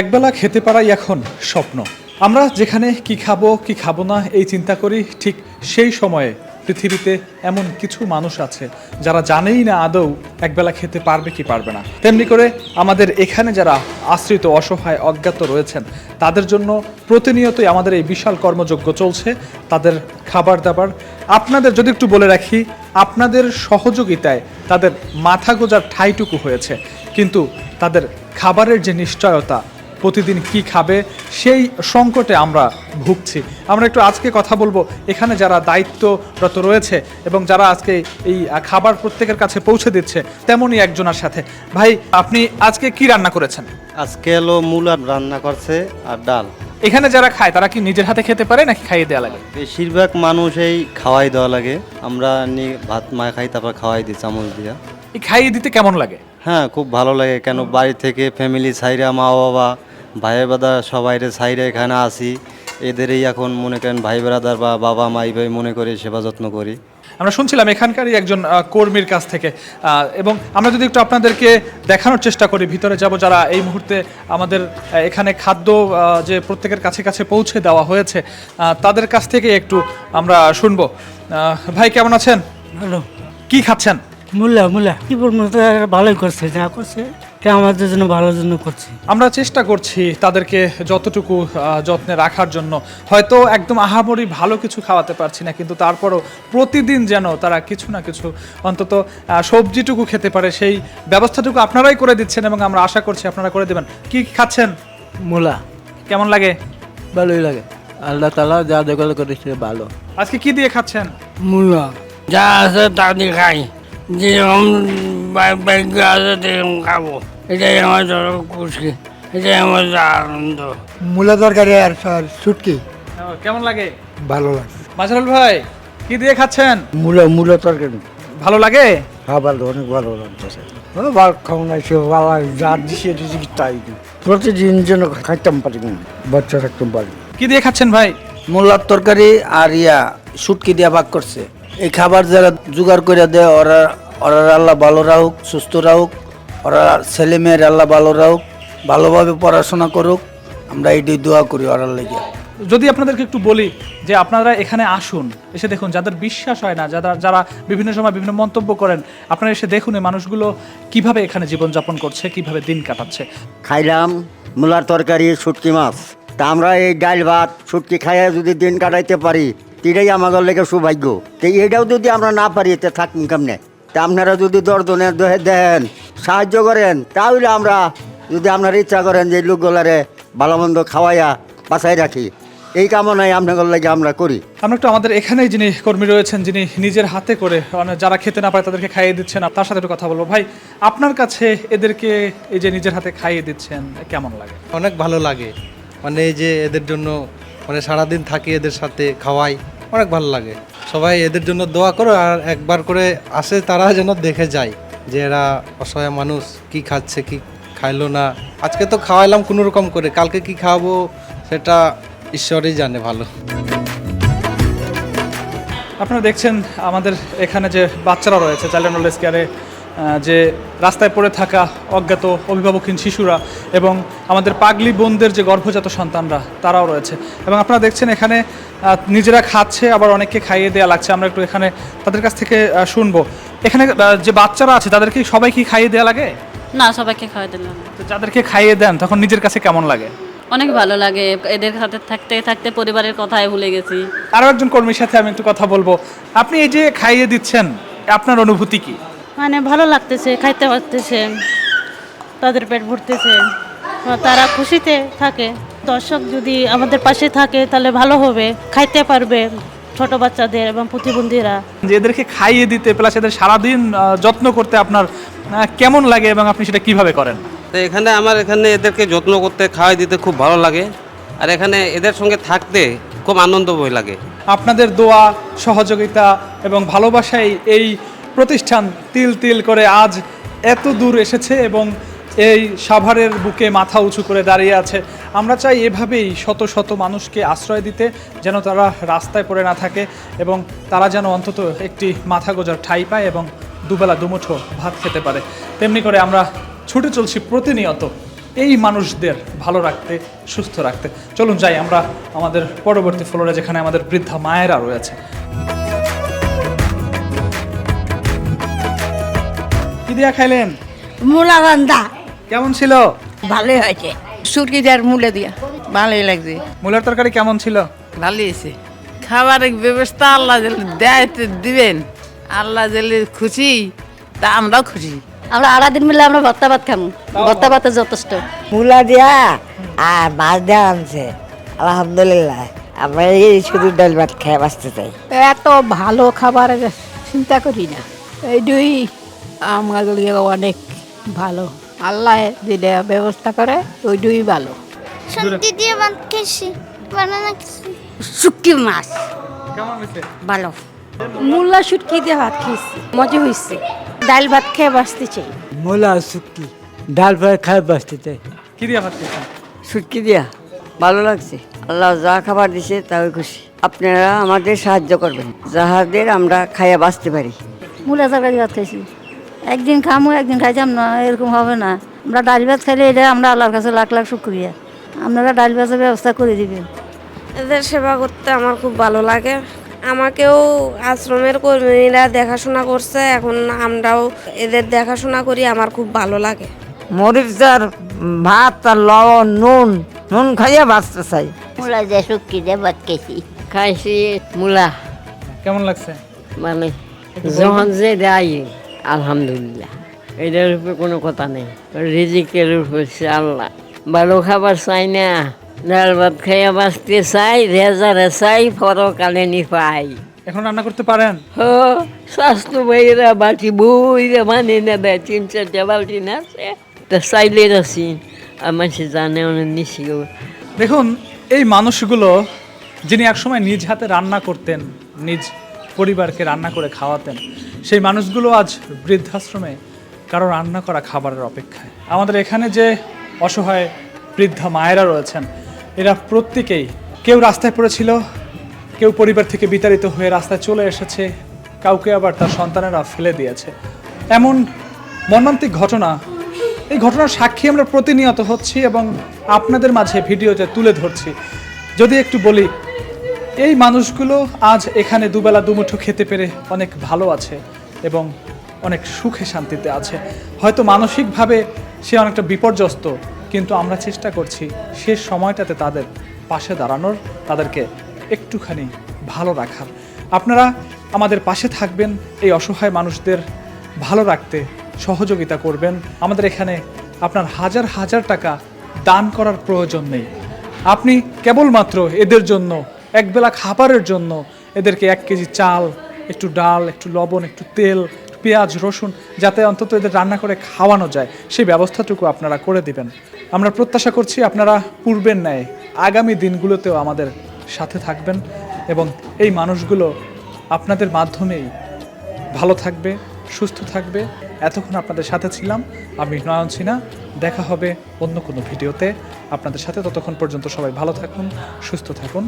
একবেলা খেতে পারাই এখন স্বপ্ন। আমরা যেখানে কি খাব কি খাব না, এই চিন্তা করি, ঠিক সেই সময়ে পৃথিবীতে এমন কিছু মানুষ আছে যারা জানেই না আদৌ একবেলা খেতে পারবে কি পারবে না। তেমনি করে আমাদের এখানে যারা আশ্রিত, অসহায়, অজ্ঞাত রয়েছেন, তাদের জন্য প্রতিনিয়তই আমাদের এই বিশাল কর্মযজ্ঞ চলছে। তাদের খাবার দাবার আপনাদের যদি একটু বলে রাখি, আপনাদের সহযোগিতায় তাদের মাথা গোজার ঠাইটুকু হয়েছে। কিন্তু তাদের খাবারের যে নিশ্চয়তা প্রতিদিন কি খাবে সেই সংকটে আমরা ভুগছি। আমরা একটু আজকে কথা বলব এখানে যারা দায়িত্বরত রয়েছে এবং যারা আজকে এই খাবার প্রত্যেকের কাছে পৌঁছে দিচ্ছে তেমনই একজনের সাথে। ভাই আপনি আজকে কি রান্না করেছেন? আজকে হলো মূলার রান্না করছে আর ডাল। এখানে যারা খায় তারা কি নিজের হাতে খেতে পারে নাকি খাইয়ে দেওয়া লাগে? বেশিরভাগ মানুষ এই খাওয়াই দেওয়া লাগে। আমরা ভাত মা খাই তারপর খাওয়াই দিই চামচ দিয়া। এই খাইয়ে দিতে কেমন লাগে? হ্যাঁ খুব ভালো লাগে কেন বাড়ি থেকে ফ্যামিলি সাইরা মা বাবা ভাই বাদা সবাইরে সাইরে এখানে আসি। এদেরই এখন মনে করেন ভাই ব্রাদার বা বাবা মা এইভাবে মনে করে সেবা যত্ন করি। আমরা শুনছিলাম এখানকারই একজন কর্মীর কাছ থেকে। এবং আমরা যদি একটু আপনাদেরকে দেখানোর চেষ্টা করি ভিতরে যাব যারা এই মুহূর্তে আমাদের এখানে খাদ্য যে প্রত্যেকের কাছে কাছে পৌঁছে দেওয়া হয়েছে তাদের কাছ থেকে একটু আমরা শুনব। ভাই কেমন আছেন? ভালো। কি খাচ্ছেন? মূল্যা মূল্যা কি বলব ভালোই করছে যা করছে। এটা আমাদের জন্য ভালোর জন্য করছি। আমরা চেষ্টা করছি তাদেরকে যতটুকু যত্নে রাখার জন্য। হয়তো একদম আহামরি ভালো কিছু খাওয়াতে পারছি না কিন্তু তারপরও প্রতিদিন যেন তারা কিছু না কিছু অন্তত সবজিটুকু খেতে পারে সেই ব্যবস্থাটুকু আপনারাই করে দিচ্ছেন এবং আমরা আশা করছি আপনারা করে দেবেন। কি খাচ্ছেন? মূলা। কেমন লাগে? ভালোই লাগে। আল্লাহ তালা যা দখল করেছে ভালো। আজকে কি দিয়ে খাচ্ছেন? মূলা। যা আছে তা দিয়ে খাই। যেরকম ভাগ্য আছে সেরকম খাব। এটাই আমার জন্য খুশি এটাই আমার আনন্দ। মূলা তরকারি আর আর শুটকি। কেমন লাগে? ভালো লাগছে মাঝারুল ভাই কি দিয়ে খাচ্ছেন? মূলা মূলা তরকারি। ভালো লাগে? হ্যাঁ ভালো অনেক ভালো লাগতেছে ভালো খাওয়া নাই সে ভালো যা দিছে দিছি তাই দিই। প্রতিদিন যেন খাইতাম পারি না বাচ্চা থাকতাম পারি কি দিয়ে খাচ্ছেন ভাই? মূলার তরকারি আর ইয়া শুটকি দিয়া ভাগ করছে। এই খাবার যারা জোগাড় করে দেয় ওরা ওরা আল্লাহ ভালো রাহুক সুস্থ রাহুক ওরা ছেলে মেয়ের আল্লাহ ভালো রাহুক ভালোভাবে পড়াশোনা করুক আমরা এইটাই দোয়া করি ওরার লেগে। যদি আপনাদেরকে একটু বলি যে আপনারা এখানে আসুন এসে দেখুন যাদের বিশ্বাস হয় না যারা যারা বিভিন্ন সময় বিভিন্ন মন্তব্য করেন আপনারা এসে দেখুন এই মানুষগুলো কীভাবে এখানে জীবনযাপন করছে কীভাবে দিন কাটাচ্ছে। খাইলাম মূলার তরকারি শুটকি মাছ। তা আমরা এই ডাল ভাত শুটকি খাইয়া যদি দিন কাটাইতে পারি এটাই আমাদের লেগে সৌভাগ্য। তো এটাও যদি আমরা না পারি তে থাকুন কেমনে? তা আপনারা যদি দর্দনে দহে দেন সাহায্য করেন। তাহলে আমরা যদি আপনার ইচ্ছা করেন যে লোকগুলারে ভালো মন্দ খাওয়াইয়া বাঁচাই রাখি। এই কামনাই আপনাদের লাগে আমরা করি। আমরা একটু আমাদের এখানেই যিনি কর্মী রয়েছেন যিনি নিজের হাতে করে যারা খেতে না পারে তাদেরকে খাইয়ে দিচ্ছেন তার সাথে একটু কথা বলব। ভাই আপনার কাছে এদেরকে এই যে নিজের হাতে খাইয়ে দিচ্ছেন কেমন লাগে? অনেক ভালো লাগে। মানে এই যে এদের জন্য মানে সারাদিন থাকি এদের সাথে খাওয়াই অনেক ভালো লাগে। সবাই এদের জন্য দোয়া করো আর একবার করে আসে তারা যেন দেখে যায়। যে এরা অসহায় মানুষ, কি খাচ্ছে, কি খাইলো না। আজকে তো খাওয়াইলাম কোনো রকম করে, কালকে কি খাওয়াবো সেটা ঈশ্বরই জানে ভালো। আপনারা দেখছেন আমাদের এখানে যে বাচ্চারা রয়েছে চাইল্ড ওল্ড কেয়ারে যে রাস্তায় পড়ে থাকা অজ্ঞাত অভিভাবকহীন শিশুরা এবং আমাদের পাগলি বোনদের যে গর্ভজাত সন্তানরা তারাও রয়েছে। এবং আপনারা দেখছেন এখানে নিজেরা খাচ্ছে আবার অনেককে খাইয়ে দেওয়া লাগছে। আমরা একটু এখানে তাদের কাছ থেকে শুনব। এখানে যে বাচ্চারা আছে তাদেরকে সবাই কি খাইয়ে দেওয়া লাগে? না সবাইকে খাওয়াই দিলাম তো যাদেরকে খাইয়ে দেন তখন নিজের কাছে কেমন লাগে? অনেক ভালো লাগে। এদের সাথে থাকতে থাকতে পরিবারের কথাই ভুলে গেছি। আরও একজন কর্মীর সাথে আমি একটু কথা বলব। আপনি এই যে খাইয়ে দিচ্ছেন আপনার অনুভূতি কি? মানে ভালো লাগতেছে খাইতে পারতেছে তাদের পেট ভরতেছে তারা খুশিতে থাকে। দর্শক যদি আমাদের পাশে থাকে তাহলে ভালো হবে খাইতে পারবে ছোট বাচ্চাদের এবং প্রতিবন্ধীরা। যে এদেরকে খাইয়ে দিতে প্লাস এদের সারাদিন যত্ন করতে আপনার কেমন লাগে এবং আপনি সেটা কীভাবে করেন? তো এখানে আমার এখানে এদেরকে যত্ন করতে খাওয়াই দিতে খুব ভালো লাগে। আর এখানে এদের সঙ্গে থাকতে খুব আনন্দ বই লাগে। আপনাদের দোয়া সহযোগিতা এবং ভালোবাসাই এই প্রতিষ্ঠান তিল তিল করে আজ এত দূর এসেছে এবং এই সাভারের বুকে মাথা উঁচু করে দাঁড়িয়ে আছে। আমরা চাই এভাবেই শত শত মানুষকে আশ্রয় দিতে, যেন তারা রাস্তায় পড়ে না থাকে এবং তারা যেন অন্তত একটি মাথা গোজার ঠাই পায় এবং দুবেলা দুমুঠো ভাত খেতে পারে। তেমনি করে আমরা ছুটে চলছি প্রতিনিয়ত এই মানুষদের ভালো রাখতে, সুস্থ রাখতে। চলুন যাই আমরা আমাদের পরবর্তী ফ্লোরে যেখানে আমাদের বৃদ্ধা মায়েরা রয়েছে। কি দিয়া খাইলেন? মূলা রান্দা কেমন ছিল? ভালোই হয়েছে। সুরকি দেওয়ার মূলে দিয়া। ভালোই লাগছে। মূলার তরকারি কেমন ছিল? ভালোই আছে খাবারের ব্যবস্থা আল্লাহ দেয় দিবেন। আল্লাহ জেলে খুশি তা আমরাও খুশি। আমরা আড়া দিন মিলে আমরা ভত্তা ভাত খাব ভত্তা ভাতে যথেষ্ট। মূলা দিয়া আর মাছ দেওয়া আনছে। আলহামদুলিল্লাহ। আমরা এই শুধু ডাল ভাত খেয়ে বাঁচতে চাই। এত ভালো খাবার চিন্তা করি না। এই দুই আমাদের অনেক ভালো। আল্লাহ যেটা ব্যবস্থা করে ওই দুই ভালো। সত্যি দিয়ে ভাত খেয়েছি বানানা খেয়েছি। মাছ। কেমন ভালো। মূল্লা শুটকি দিয়ে ভাত খেয়েছি মজা হয়েছে। ডাল ভাত খেয়ে বাঁচতে চাই। মূলা শুটকি ডাল ভাত খেয়ে বাঁচতে চাই। কি দিয়া ভাত খেয়েছেন? শুটকি দিয়া ভালো লাগছে। আল্লাহ যা খাবার দিছে তাই খুশি। আপনারা আমাদের সাহায্য করবেন। যাহাদের আমরা খাইয়া বাঁচতে পারি। মূলা তরকারি ভাত খাইছি একদিন খামো একদিন খাইতাম না এরকম হবে না। আমরা ডাল ভাত খাইলে এটা আমরা আল্লাহর কাছে লাখ লাখ শুক্রিয়া। আপনারা ডাল ভাতের ব্যবস্থা করে দিবেন। এদের সেবা করতে আমার খুব ভালো লাগে। আমাকেও আশ্রমের কর্মীরা দেখাশোনা করছে এখন আমরাও এদের দেখাশোনা করি আমার খুব ভালো লাগে। মরিচ আর ভাত আর লবণ নুন নুন খাইয়া বাঁচতে চাই। মূলা যে শুকি দিয়ে ভাত খেয়েছি। খাইছি মূলা। কেমন লাগছে? মানে যখন যে দেয়। আলহামদুলিল্লাহ। এটার উপরে কোনো কথা নেই। রিজিকের উপর আল্লাহ। ভালো খাবার চাই না ডাল ভাত খাইয়া বাঁচতে চাই রেজারে চাই পরকালে নি পাই এখন রান্না করতে পারেন? হ স্বাস্থ্য ভাইরা বাটি বইরা মানে না দেয় তিন চারটা বালতি না আছে। তা চাইলে আছি আমার সে জানে অনেক নিশি দেখুন এই মানুষগুলো যিনি একসময় নিজ হাতে রান্না করতেন নিজ পরিবারকে রান্না করে খাওয়াতেন সেই মানুষগুলো আজ বৃদ্ধাশ্রমে কারও রান্না করা খাবারের অপেক্ষায়। আমাদের এখানে যে অসহায় বৃদ্ধা মায়েরা রয়েছেন, এরা প্রত্যেকেই কেউ রাস্তায় পড়েছিল, কেউ পরিবার থেকে বিতাড়িত হয়ে রাস্তায় চলে এসেছে, কাউকে আবার তার সন্তানেরা ফেলে দিয়েছে। এমন মর্মান্তিক ঘটনা, এই ঘটনার সাক্ষী আমরা প্রতিনিয়ত হচ্ছি এবং আপনাদের মাঝে ভিডিওতে তুলে ধরছি। যদি একটু বলি এই মানুষগুলো আজ এখানে দুবেলা দুমুঠো খেতে পেরে অনেক ভালো আছে এবং অনেক সুখে শান্তিতে আছে। হয়তো মানসিকভাবে সে অনেকটা বিপর্যস্ত, কিন্তু আমরা চেষ্টা করছি শেষ সময়টাতে তাদের পাশে দাঁড়ানোর, তাদেরকে একটুখানি ভালো রাখার। আপনারা আমাদের পাশে থাকবেন, এই অসহায় মানুষদের ভালো রাখতে সহযোগিতা করবেন। আমাদের এখানে আপনার হাজার হাজার টাকা দান করার প্রয়োজন নেই। আপনি কেবলমাত্র এদের জন্য একবেলা খাবারের জন্য এদেরকে এক কেজি চাল, একটু ডাল, একটু লবণ, একটু তেল পেঁয়াজ, রসুন, যাতে অন্তত এদের রান্না করে খাওয়ানো যায়। সেই ব্যবস্থাটুকু আপনারা করে দিবেন। আমরা প্রত্যাশা করছি আপনারা পূর্বের ন্যায় আগামী দিনগুলোতেও আমাদের সাথে থাকবেন এবং এই মানুষগুলো আপনাদের মাধ্যমেই ভালো থাকবে, সুস্থ থাকবে। এতক্ষণ আপনাদের সাথে ছিলাম। আমি নয়ন সিনহা। দেখা হবে অন্য কোনো ভিডিওতে। আপনাদের সাথে ততক্ষণ পর্যন্ত সবাই ভালো থাকুন সুস্থ থাকুন।